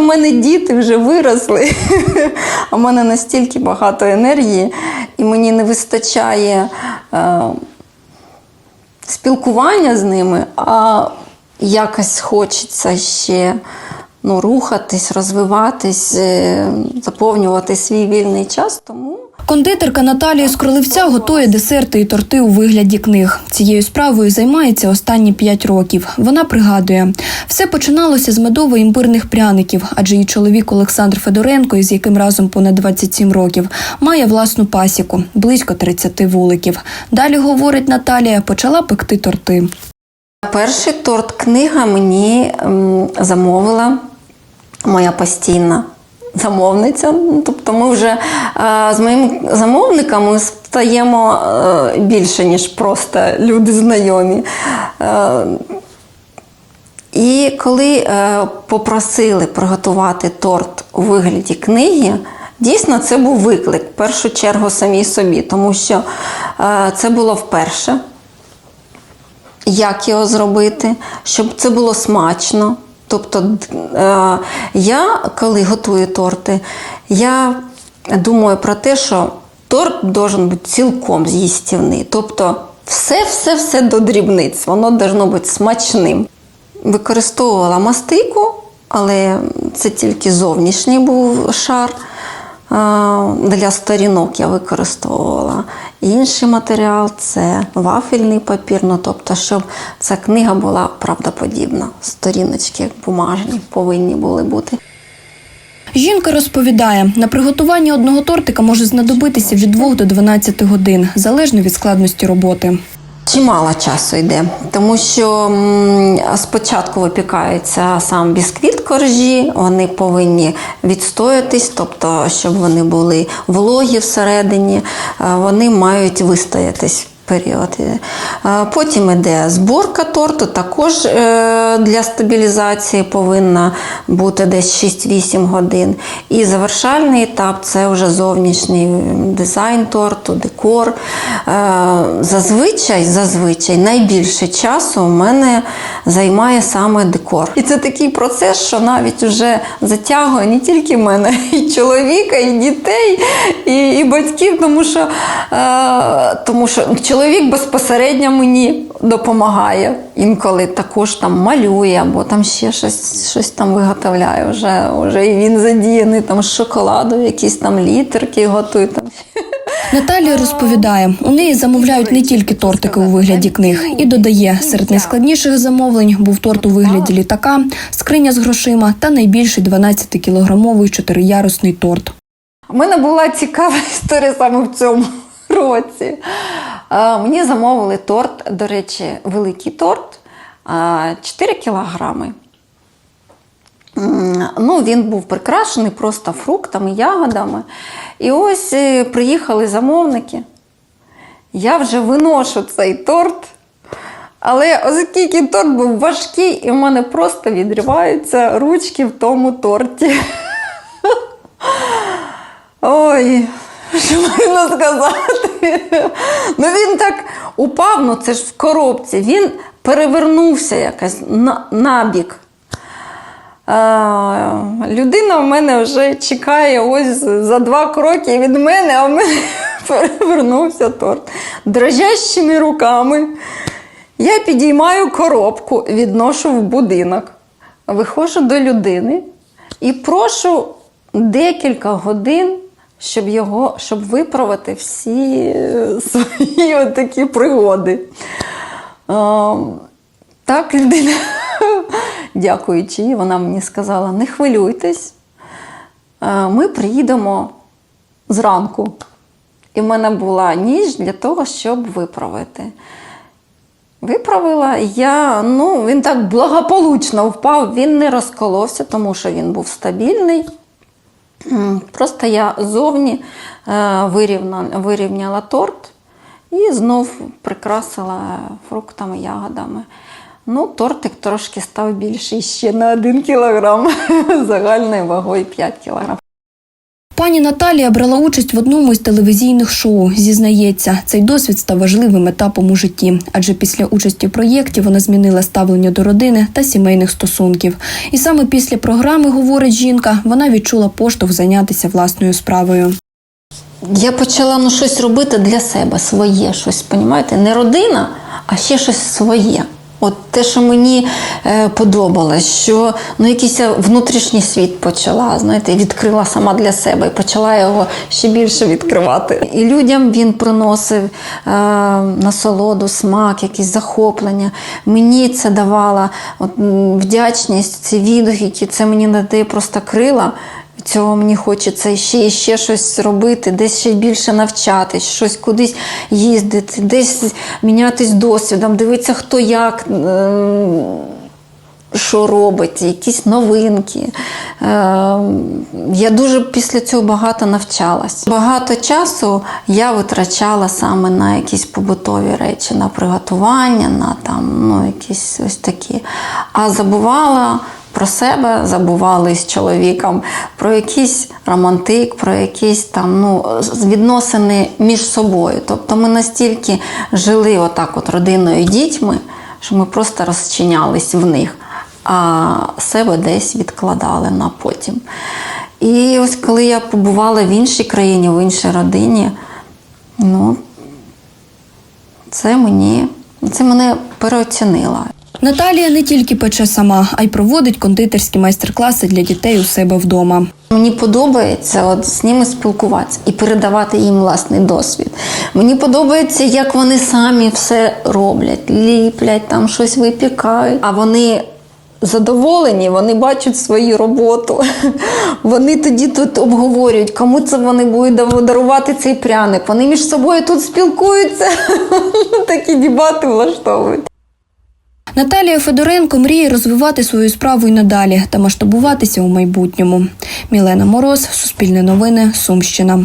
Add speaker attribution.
Speaker 1: У мене діти вже виросли, а в мене настільки багато енергії, і мені не вистачає е, спілкування з ними, а якось хочеться ще ну, рухатись, розвиватись, е, заповнювати свій вільний час. Тому
Speaker 2: Кондитерка Наталія з Кроливця готує десерти і торти у вигляді книг. Цією справою займається останні п'ять років. Вона пригадує, все починалося з медово-імбирних пряників, адже її чоловік Олександр Федоренко, із яким разом понад 27 років, має власну пасіку близько 30 вуликів. Далі говорить Наталія, почала пекти торти.
Speaker 1: перший торт книга мені замовила моя постійна замовниця. Ну, Тобто ми вже е, з моїм замовником ми стаємо е, більше, ніж просто люди знайомі. Е, і коли попросили приготувати торт у вигляді книги, дійсно це був виклик в першу чергу самій собі, тому що це було вперше. Як його зробити, щоб це було смачно. Тобто, е, я, коли готую торти, я думаю про те, що торт має бути цілком з'їстівний. Тобто, все-все-все до дрібниць, воно має бути смачним. Використовувала мастику, але це тільки зовнішній був шар. Для сторінок я використовувала. Інший матеріал це вафельний папір, ну, тобто, щоб ця книга була правдоподібна. Сторіночки бумажні повинні були бути.
Speaker 2: Жінка розповідає, на приготування одного тортика може знадобитися від 2 до 12 годин, залежно від складності роботи.
Speaker 1: Чимало часу йде, тому що спочатку випікається сам бісквіт коржі, вони повинні відстоятись, тобто, щоб вони були вологі всередині, е, вони мають вистоятись. Період. Е, Потім іде зборка торту, також е, для стабілізації повинна бути десь 6-8 годин. І завершальний етап це вже зовнішній дизайн торту, декор. Е, Зазвичай, зазвичай найбільше часу у мене займає саме декор. І це такий процес, що навіть вже затягує не тільки мене, і чоловіка, і дітей, і, і батьків, тому що, тому що безпосередньо мені допомагає. Інколи також там малює або там ще щось, щось там виготовляє. Вже, вже і він задіяний там з шоколаду, якісь там літерки готує. Там.
Speaker 2: Наталія розповідає, у неї замовляють не тільки тортики у вигляді книг, і додає, серед найскладніших замовлень був торт у вигляді літака, скриня з грошима та найбільший 12-кілограмовий чотириярусний торт.
Speaker 1: У мене була цікава історія саме в цьому році. Е, Мені замовили торт, до речі, великий торт е, 4 кілограми. Ну, він був прикрашений просто фруктами, ягодами. І ось е, приїхали замовники. Я вже виношу цей торт. Але оскільки торт був важкий, і в мене просто відриваються ручки в тому торті. Ой, що можна сказати? Ну він так упав, ну це ж в коробці, він перевернувся якось на, набік. А, людина в мене вже чекає ось за два кроки від мене, а в мене перевернувся торт. Дрожащими руками. Я підіймаю коробку, відношу в будинок, виходжу до людини і прошу декілька годин, щоб його, щоб виправити всі е, свої такі пригоди. Так, людина, дякуючи, вона мені сказала: не хвилюйтесь, е, ми приїдемо зранку. І в мене була ніч для того, щоб виправити. Виправила я, ну, він так благополучно впав, він не розколовся, тому що він був стабільний. Просто я зовні е, вирівняла торт і знов прикрасила фруктами, ягодами. Ну, тортик трошки став більший ще на 1 кілограм, загальною вагою 5 кілограм.
Speaker 2: Пані Наталія брала участь в одному із телевізійних шоу. Зізнається, цей досвід став важливим етапом у житті, адже після участі в проєкті вона змінила ставлення до родини та сімейних стосунків. І саме після програми, говорить жінка, вона відчула поштовх зайнятися власною справою.
Speaker 1: Я почала ну, щось робити для себе, своє щось, понімаєте? Не родина, а ще щось своє. От те, що мені е, подобалось, що ну, якийсь внутрішній світ почала, знаєте, відкрила сама для себе і почала його ще більше відкривати. І людям він приносив е, насолоду, смак, якісь захоплення. Мені це давало от, вдячність, ці відгуки, це мені надає просто крила. Цього мені хочеться ще ще щось робити, десь ще більше навчатись, щось кудись їздити, десь мінятись досвідом, дивитися, хто як, що робить, якісь новинки. Е, Я дуже після цього багато навчалась. Багато часу я витрачала саме на якісь побутові речі, на приготування, на там, ну, якісь ось такі. А забувала про себе, забували з чоловіком, про якийсь романтик, про якісь там ну, відносини між собою. Тобто ми настільки жили отак от родиною і дітьми, що ми просто розчинялись в них, а себе десь відкладали на потім. І ось коли я побувала в іншій країні, в іншій родині, ну, це мені, це мене переоцінило.
Speaker 2: Наталія не тільки пече сама, а й проводить кондитерські майстер-класи для дітей у себе вдома.
Speaker 1: Мені подобається от з ними спілкуватися і передавати їм власний досвід. Мені подобається, як вони самі все роблять, ліплять, там щось випікають. А вони задоволені, вони бачать свою роботу. Вони тоді тут обговорюють, кому це вони будуть дарувати цей пряник. Вони між собою тут спілкуються, такі дебати влаштовують.
Speaker 2: Наталія Федоренко мріє розвивати свою справу й надалі та масштабуватися у майбутньому. Мілена Мороз, Суспільне новини, Сумщина.